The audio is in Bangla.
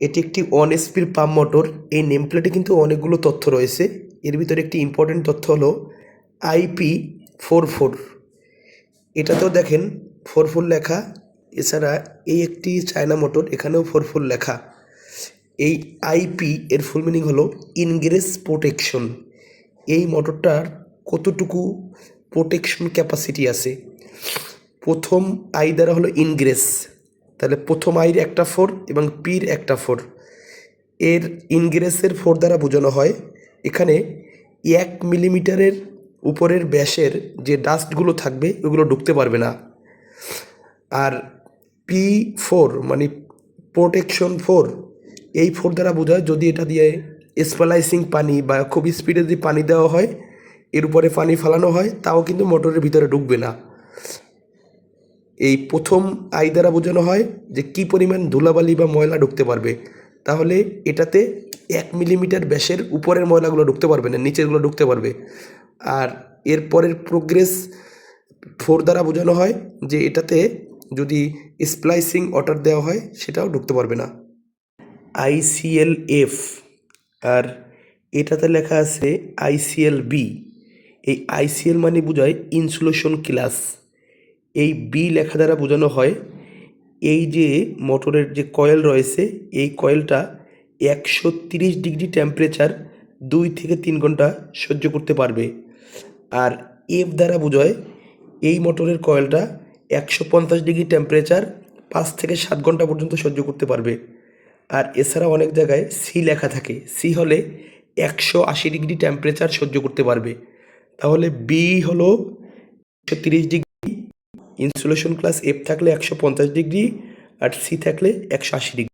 এটি একটি ওয়ান এসপির পাম্প মোটর এই নেম প্লেটে কিন্তু অনেকগুলো তথ্য রয়েছে। এর ভিতরে একটি ইম্পর্টেন্ট তথ্য হলো আইপি ফোর ফোর এটাতেও দেখেন ফোর ফোর লেখা। এছাড়া এই একটি চায়না মোটর এখানেও ফোর ফোর লেখা। এই আইপি এর ফুল মিনিং হলো ইনগ্রেস প্রোটেকশন এই মোটরটার কতটুকু প্রোটেকশন ক্যাপাসিটি আছে? প্রথম আই দ্বারা হলো ইনগ্রেস তাহলে প্রথম আইর একটা ফোর এবং পির একটা ফোর। এর ইনগ্রেসের ফোর দ্বারা বোঝানো হয়, এখানে এক মিলিমিটারের উপরের ব্যাসের যে ডাস্টগুলো থাকবে, ওগুলো ঢুকতে পারবে না। আর পি ফোর মানে প্রোটেকশন ফোর, এই ফোর দ্বারা বোঝায় যদি এটা দিয়ে স্পেলাইসিং পানি বা খুব স্পিডে যদি পানি দেওয়া হয়, এর উপরে পানি ফালানো হয়, তাও কিন্তু মোটরের ভিতরে ঢুকবে না। এই প্রথম আই দ্বারা বোঝানো হয় যে কি পরিমাণ ধুলাবালি বা ময়লা ঢুকতে পারবে। তাহলে এটাতে এক মিলিমিটার ব্যাসের উপরের ময়লাগুলো ঢুকতে পারবে না, নিচেরগুলো ঢুকতে পারবে। আর এরপরের প্রোগ্রেস ফোর দ্বারা বোঝানো হয় যে এটাতে যদি স্প্লাইসিং অর্ডার দেওয়া হয়, সেটাও ঢুকতে পারবে না। আইসিএল এফ আর এটাতে লেখা আছে আইসিএল বি এই আইসিএল মানে বোঝায় ইনসুলেশন ক্লাস এই বি লেখা দ্বারা বোঝানো হয়, এই যে মোটরের যে কয়েল রয়েছে, এই কয়েলটা একশো তিরিশ ডিগ্রি টেম্পারেচার দুই থেকে তিন ঘণ্টা সহ্য করতে পারবে। আর এফ দ্বারা বোঝায়, এই মোটরের কয়েলটা একশো পঞ্চাশ ডিগ্রি টেম্পারেচার পাঁচ থেকে সাত ঘণ্টা পর্যন্ত সহ্য করতে পারবে। আর এছাড়া অনেক জায়গায় সি লেখা থাকে সি হলে একশো আশি ডিগ্রি টেম্পারেচার সহ্য করতে পারবে। তাহলে বি হলো একশো তিরিশ ডিগ্রি ইনসুলেশন ক্লাস এফ থাকলে একশো পঞ্চাশ ডিগ্রি আর সি থাকলে একশো আশি ডিগ্রি